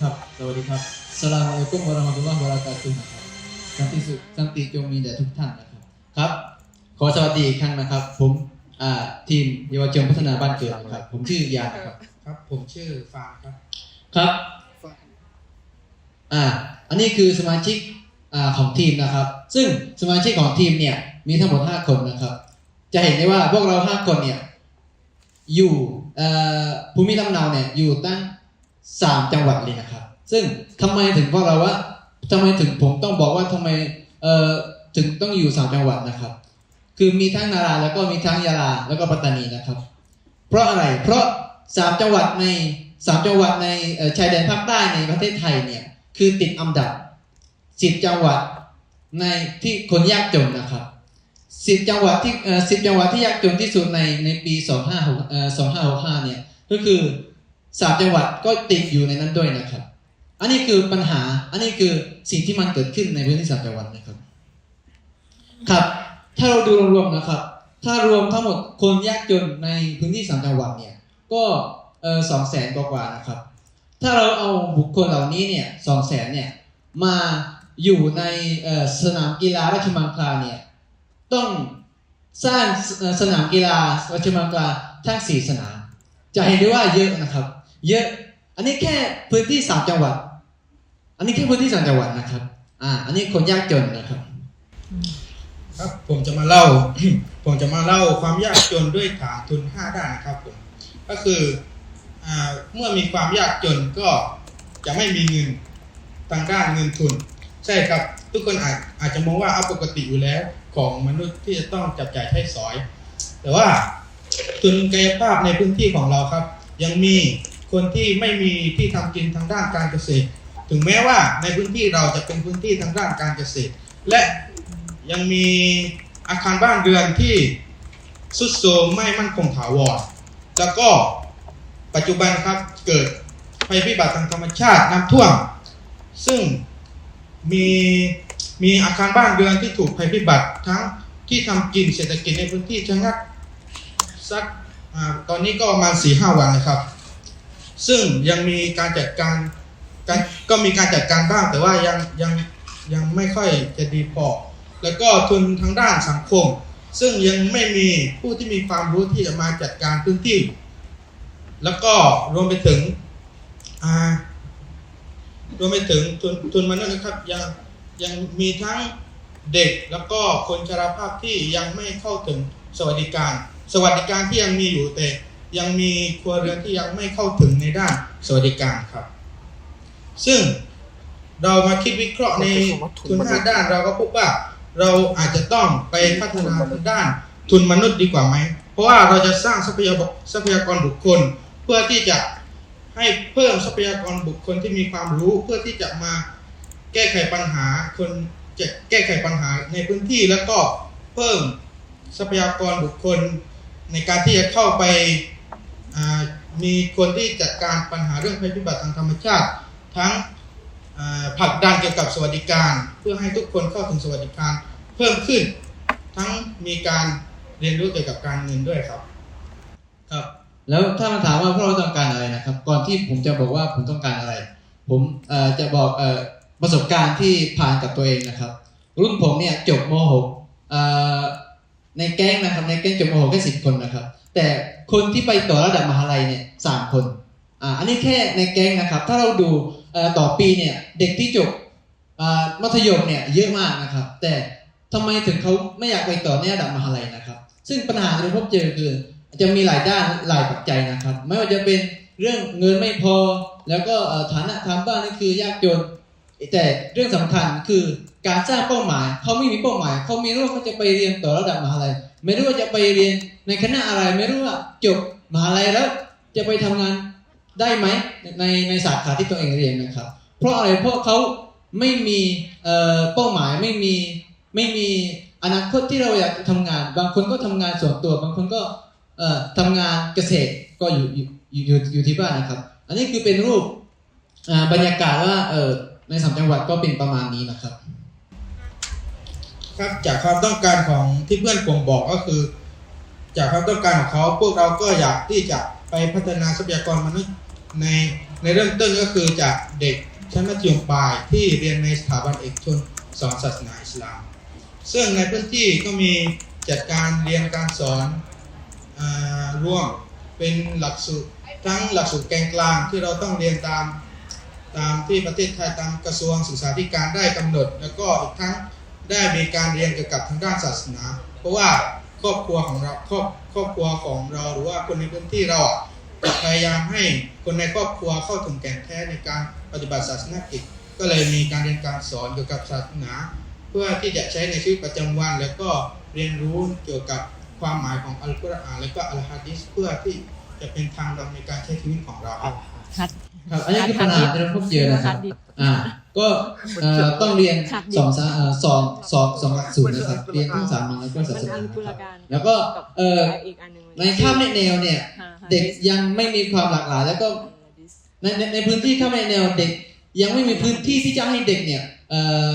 ครับ สวัสดีครับสลามอะลัยกุมวะเราะห์มะตุลลอฮ์วะบะเราะกาตุฮ์นะครับสันติสุขสันติจงมีแด่ทุกท่านนะครับ ครับ ขอสวัสดีอีกครั้งนะครับ ผมอ่าทีมเยาวชนพัฒนาบ้านเกิดนะครับ ผมชื่อยานะครับ ครับ ผมชื่อฟางครับ ครับ อ่า อันนี้คือสมาชิกอ่าของทีมนะครับ ซึ่งสมาชิกของทีมเนี่ยมีทั้งหมด 5 คนนะครับ จะเห็นได้ว่าพวกเรา 5 คนเนี่ยอยู่เอ่อภูมิลำเนาเนี่ยอยู่ตั้ง 3จังหวัดเลยนะครับ ซึ่งทำไมถึงพวกเราว่าทำไมถึงผมต้องบอกว่าทำไมเอ่อถึงต้องอยู่3จังหวัดนะครับ คือมีทั้งนาราแล้วก็มีทั้งยาลาแล้วก็ปัตตานีนะครับ เพราะอะไรเพราะสามจังหวัดในสามจังหวัดในชายแดนภาคใต้ในประเทศไทยเนี่ยคือติดอันดับสิบจังหวัดในที่คนยากจนนะครับสิบจังหวัดที่สิบจังหวัดที่ยากจนที่สุดในในปีสองห้าหกสองห้าหกห้าเนี่ยก็คือ สามจังหวัดก็ติดอยู่ในนั้นด้วยนะครับ อันนี้คือปัญหา อันนี้คือสิ่งที่มันเกิดขึ้นในพื้นที่สามจังหวัดนะครับ ครับ ถ้าเราดูรวมๆนะครับ ถ้ารวมทั้งหมดคนยากจนในพื้นที่สามจังหวัดเนี่ย ก็สองแสนกว่าๆนะครับ ถ้าเราเอาบุคคลเหล่านี้เนี่ยสองแสนเนี่ยมาอยู่ในสนามกีฬาราชมังคลาเนี่ยต้องสร้างสนามกีฬาราชมังคลาทั้งสี่สนาม จะเห็นได้ว่าเยอะนะครับ เยอะ อันนี้แค่พื้นที่สามจังหวัด อันนี้แค่พื้นที่สามจังหวัดนะครับ อ่า อันนี้คนยากจนนะครับ ครับผมจะมาเล่า ผมจะมาเล่าความยากจนด้วยฐานทุน5ด้านนะครับผม ก็คืออ่าเมื่อมีความยากจนก็จะไม่มีเงินทางด้านเงินทุน ใช่ครับ ทุกคนอาจอาจจะมองว่าเอาปกติอยู่แล้วของมนุษย์ที่จะต้องจับจ่ายใช้สอย แต่ว่าทุนกายภาพในพื้นที่ของเราครับ ยังมี คนที่ไม่มีที่ทำกินทางด้านการเกษตร ถึงแม้ว่าในพื้นที่เราจะเป็นพื้นที่ทางด้านการเกษตร และยังมีอาคารบ้านเรือนที่สุดโทรมไม่มั่นคงถาวรแล้วก็ปัจจุบันครับเกิดภัยพิบัติทางธรรมชาติน้ำท่วม ซึ่งมีมีอาคารบ้านเรือนที่ถูกภัยพิบัติทั้งที่ทำกินเศรษฐกิจในพื้นที่ชะงักสักอตอนนี้ก็ประมาณสี่ห้าวันนะครับ ซึ่งยังมีการจัดการการก็มีการจัดการบ้างแต่ว่ายังยังยังไม่ค่อยจะดีพอ แล้วก็ทุนทางด้านสังคม ซึ่งยังไม่มีผู้ที่มีความรู้ที่จะมาจัดการพื้นที่ แล้วก็รวมไปถึงรวมไปถึงทุนทุนมนุษย์นะครับยังยังมีทั้งเด็กแล้วก็คนชราภาพที่ยังไม่เข้าถึงสวัสดิการ สวัสดิการที่ยังมีอยู่แต่ ยังมีครัวเรือนที่ยังไม่เข้าถึงในด้านสวัสดิการครับ ซึ่งเรามาคิดวิเคราะห์ในทุนห้าด้านเราก็พบว่าเราอาจจะต้องไปพัฒนาทางด้านทุนมนุษย์ดีกว่าไหม เพราะว่าเราจะสร้างทรัพยากรทรัพยากรบุคคล เพื่อที่จะให้เพิ่มทรัพยากรบุคคลที่มีความรู้เพื่อที่จะมาแก้ไขปัญหาคนจะแก้ไขปัญหาในพื้นที่แล้วก็เพิ่มทรัพยากรบุคคลในการที่จะเข้าไป มีคนที่จัดการปัญหาเรื่องภัยพิบัติทางธรรมชาติ ทั้งผลักดันเกี่ยวกับสวัสดิการ เพื่อให้ทุกคนเข้าถึงสวัสดิการเพิ่มขึ้น ทั้งมีการเรียนรู้เกี่ยวกับการเงินด้วยครับครับ แล้วถ้ามาถามว่าพวกเราต้องการอะไรนะครับ ก่อนที่ผมจะบอกว่าผมต้องการอะไร ผมจะบอกอประสบการณ์ที่ผ่านกับตัวเองนะครับ รุ่นผมเนี่ยจบม .6 ในแก๊งนะครับในแก๊งจบม .6 แค่สิบคนนะครับ แต่คนที่ไปต่อระดับมหาลัยเนี่ยสามคนอ่าอันนี้แค่ในแก๊งนะครับ ถ้าเราดูต่อปีเนี่ยเด็กที่จบมัธยมเนี่ยเยอะมากนะครับ แต่ทำไมถึงเขาไม่อยากไปต่อในระดับมหาลัยนะครับ ซึ่งปัญหาที่พบเจอคือจะมีหลายด้านหลายปัจจัยนะครับ ไม่ว่าจะเป็นเรื่องเงินไม่พอ แล้วก็ฐานะทางบ้านนี่คือยากจน แต่เรื่องสำคัญคือ การสร้างเป้าหมายเขาไม่มีเป้าหมายเขาไม่รู้ว่าเขาจะไปเรียนต่อระดับมหาลัยไม่รู้ว่าจะไปเรียนในคณะอะไร ไม่รู้ว่าจบมหาลัยแล้ว จะไปทำงานได้ไหมในในสาขาที่ตัวเองเรียนนะครับ เพราะอะไรเพราะเขาไม่มีเอ่อเป้าหมายไม่มีไม่มีอนาคตที่เราอยากจะทำงาน บางคนก็ทำงานส่วนตัว บางคนก็เอ่อทำงานเกษตรก็อยู่อยู่อยู่อยู่ที่บ้านนะครับ อันนี้คือเป็นรูปบรรยากาศว่าเออในสามจังหวัดก็เป็นประมาณนี้นะครับ ครับจากความต้องการของที่เพื่อนผมบอกก็คือ จากความต้องการของเขาพวกเราก็อยากที่จะไปพัฒนาทรัพยากรมนุษย์ในในเริ่มต้นก็คือจากเด็กชั้นมัธยมปลายที่เรียนในสถาบันเอกชนสอนศาสนาอิสลาม ซึ่งในพื้นที่ก็มีจัดการเรียนการสอนอร่วมเป็นหลักสูตรทั้งหลักสูตรแกนกลางที่เราต้องเรียนตามตามที่ประเทศไทยตามกระทรวงศึกษาธิการได้กำหนด แล้วก็อีกทั้ง ได้มีการเรียนเกี่ยวกับทางด้านศาสนา เพราะว่าครอบครัวของเราครอบครอบครัวของเราหรือว่าคนในพื้นที่เราจะพยายามให้คนในครอบครัวเข้าถึงแก่นแท้ในการปฏิบัติศาสนกิจ ก็เลยมีการเรียนการสอนเกี่ยวกับศาสนา เพื่อที่จะใช้ในชีวิตประจำวัน แล้วก็เรียนรู้เกี่ยวกับความหมายของอัลกุรอานและก็อัลฮะดีษเพื่อที่จะเป็นทางนำในการใช้ชีวิตของเรา คัด ครับอันนี้คือปัญหาที่เราพบเจอนะครับ อ่า ก็เอ่อต้องเรียนค่ะสองสาเอ่อสองสองสองหลักสูตรนะครับ เรียนทั้งสามแล้วก็ศาสนาอันนะตุคลารับการแล้วก็เอ่ออีกอันหนึ่งในข้ามในแนวเนี่ยฮะฮะเด็กยังไม่มีความหลากหลาย แล้วก็ในในในพื้นที่ข้ามในแนวเด็ก ยังไม่มีพื้นที่ที่จะให้เด็กเนี่ยเอ่อ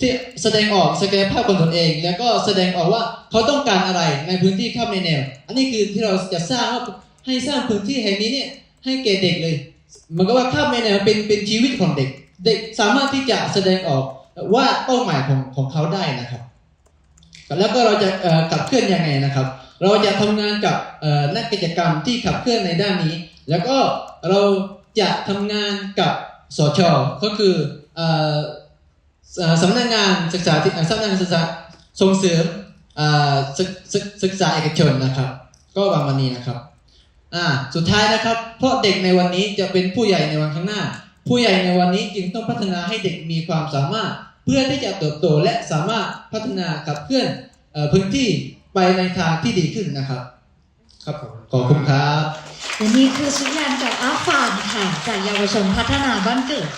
ที่แสดงออกศักยภาพของตนเอง แล้วก็แสดงออกว่าเขาต้องการอะไรในพื้นที่ข้ามในแนว อันนี้คือที่เราจะสร้างว่าให้สร้างพื้นที่แห่งนี้เนี่ย ให้แก่เด็กเลยมือนกับว่าข้ามในแนวเป็นเป็นชีวิตของเด็ก เด็กสามารถที่จะแสดงออกว่าเป้าหมายของของเขาได้นะครับ แล้วก็เราจะขับเคลื่อนยังไงนะครับ เราจะทำงานกับนักกิจกรรมที่ขับเคลื่อนในด้านนี้ แล้วก็เราจะทำงานกับสชก็คืออ่อเอ่อสำนักงานศึกษาที่สำนักงานศึกษาส่งเสริมศึกศึกศึกษาเอกชนนะครับ ก็วางวันนี้นะครับ อ่าสุดท้ายนะครับ เพราะเด็กในวันนี้จะเป็นผู้ใหญ่ในวันข้างหน้า ผู้ใหญ่ในวันนี้จึงต้องพัฒนาให้เด็กมีความสามารถ เพื่อที่จะเติบโตและสามารถพัฒนากับเพื่อนอพื้นที่ไปในทางที่ดีขึ้นนะครับ ครับผมขอบคุณครับและนี่คือสัญญาณจากอาฟานค่ะ จากเยาวชนพัฒนาบ้านเกิด